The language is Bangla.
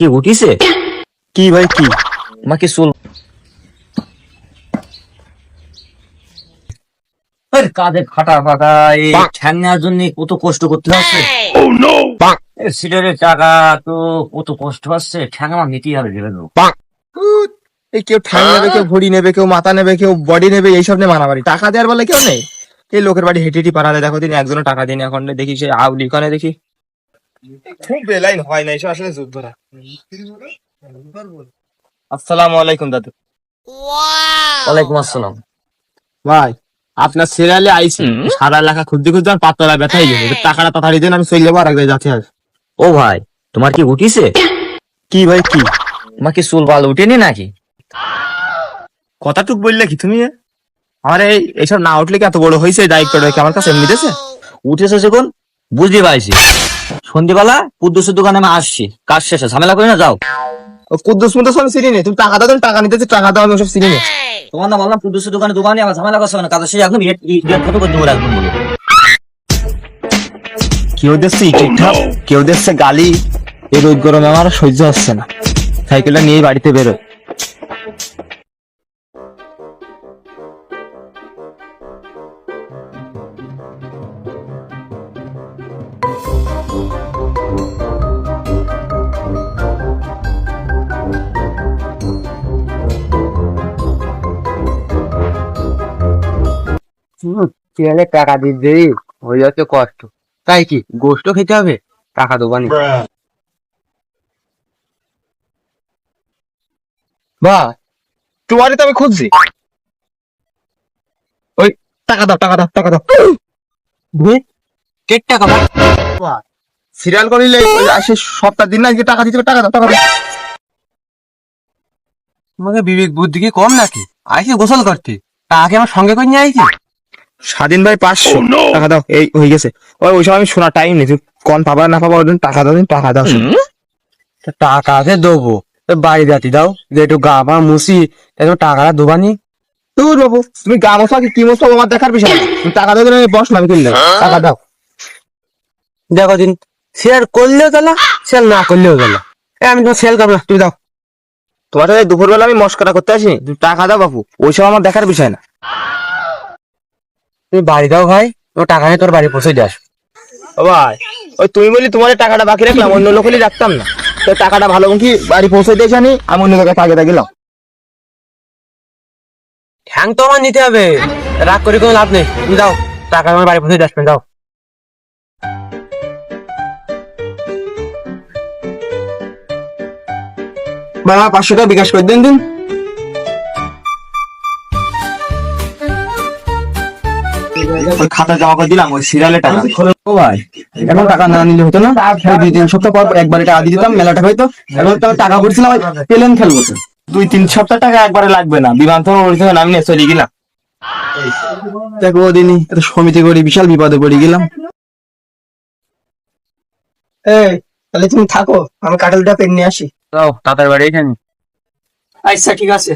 কি উঠিছে? কি ভাই কি? আমাকে চুল আরে কাঁধে ফাটা ফাটা এই জন্য কত কষ্ট করতে হচ্ছে? এই সিটারের টাকা তো কত কষ্ট হচ্ছে ঠ্যাং আমার নিতেই হবে ভেবে এই কেউ ঠ্যাং নেবে কেউ ভড়ি নেবে কেউ মাথা নেবে কেউ বডি নেবে এইসব নিয়ে মারামারি। টাকা দেওয়ার বলে কেউ নেই? এই লোকের বাড়ি হেঁটে হেঁটে পাড়ালে দেখো দিন একজনও টাকা দিন এখন দেখি সে আউলি কানে দেখি। খুব বেলাইন হয় না আসলে যুদ্ধ ধরা। আসসালামু আলাইকুম দাদু। ওয়ালাইকুম আসসালাম। ভাই আপনার সিরিয়ালে আইছি সারা এলাকা পাতলা ব্যথা হয়ে। গেছে টাকাটা তাড়াতাড়ি দেন আমি চলে যাব আর যাচ্ছি আর ও ভাই তোমার কি উঠিছে? কি ভাই কি? তোমার কি চুল বাল উঠেনি নাকি? কথাটুক বললে কি তুমি? আমার এই এইসব না উঠলে কি এত বড় হয়েছে দায়িত্বটা কি আমার কাছে এমনি উঠেছে যখন বুঝতে পারছি। সন্ধ্যেবেলা কুদ্দুসের দোকানে আমি আসছি কাজ শেষে ঝামেলা করি না যাও কুদ্দুস মুদ্দুস আমি চিনি নেই তুমি টাকা দাও তুমি টাকা নিতেছে টাকা দাও আমি ওসব চিনি নেই তোমার না বললাম কুদ্দুসের দোকানে দোকানে আমার ঝামেলা করছে না কাজ শেষে একদম কত করে দেবো একদম বলো কেউ দেখছে ঠিকঠাক কেউ দেখছে গালি এই রোদ গরমে আমার সহ্য হচ্ছে না সাইকেলটা নিয়ে বাড়িতে বেরোয় ছেলে টাকা দিতে হয়ে যাচ্ছে কষ্ট। তাই কি গোস্ত খেতে হবে? টাকা দেবানি বা তোমারই তো আমি খুঁজছি। ওই টাকা দাও টাকা দাও টাকা দাও। কেট টাকা ভাই সিরিয়াল করিলে আসে সপ্তাহ দিন না আজকে টাকা দিতে টাকা দাও টাকা দাও। তোমাকে বিবেক বুদ্ধি কি কম নাকি? আইসি গোসল করতে। তাকে আমার সঙ্গে করে নিয়ে আইছি স্বাধীন ভাই পাঁচশো। টাকা দাও। এই হয়ে গেছে। ওই ওই সময় আমি শোনা টাইম নেই। তুমি কন পাবা না পাবা জন্য টাকা দাও তুমি টাকা দাও। তা টাকা আছে দেবো। বাড়ি যাতি দাও। যে একটু গা পা মুসি টাকাটা দেবানি দূর বাবু তুমি গা মশলা কি মশলা আমার দেখার বিষয় না। তুমি টাকা দাও আমি বসলাম আমি কিনলাম। টাকা দাও। দেখো দিন শেয়ার করলেও জ্বালা শেয়ার না করলেও জ্বালা এ আমি তোমার সেল করব না তুমি দাও। তোমার সাথে দুপুরবেলা আমি মস্করা করতে আসি। তুমি টাকা দাও বাবু ওইসব আমার দেখার বিষয় না। তুমি বাড়ি দাও ভাই তোমার টাকা নিয়ে তোর বাড়ি পৌঁছে দিয়ে আসো ভাই ওই তুমি বলি তোমার টাকাটা বাকি রাখলাম অন্য লোক হলে রাখতাম না। তো টাকাটা ভালো কি বাড়ি পৌঁছে দিয়ে জানি আমি অন্য লোকের টাকা গেলাম। ঠ্যাং তো আমার নিতে হবে রাগ করে কোনো লাভ নেই। তুমি দাও টাকা আমার বাড়ি পৌঁছে আসবেন দাও। বাবা পাঁচশো টাকা বিকাশ করে দিন দিন। ওই খাতা জমা করে দিলাম ওই সিরিয়ালে টাকা। ও ভাই। এখন টাকা না নিলে হতো না। ওই দুই তিন সপ্তাহ পর একবারে টাকা দিয়ে দিতাম মেলা টাকা হইতো এখন তো টাকা পড়ছিলাম প্লেন খেলব তো। দুই তিন সপ্তাহ টাকা একবারে লাগবে না। বিমান থেকে ওই থেকে নামিয়ে চলে গেলাম। দেখো ওদিনই এত সমিতি করি বিশাল বিপদে পড়ে গেলাম। এই তাহলে তুমি থাকো আমি কাটলটা পেন নিয়ে আসি। তাদের বাড়ি এখানে। আচ্ছা ঠিক আছে।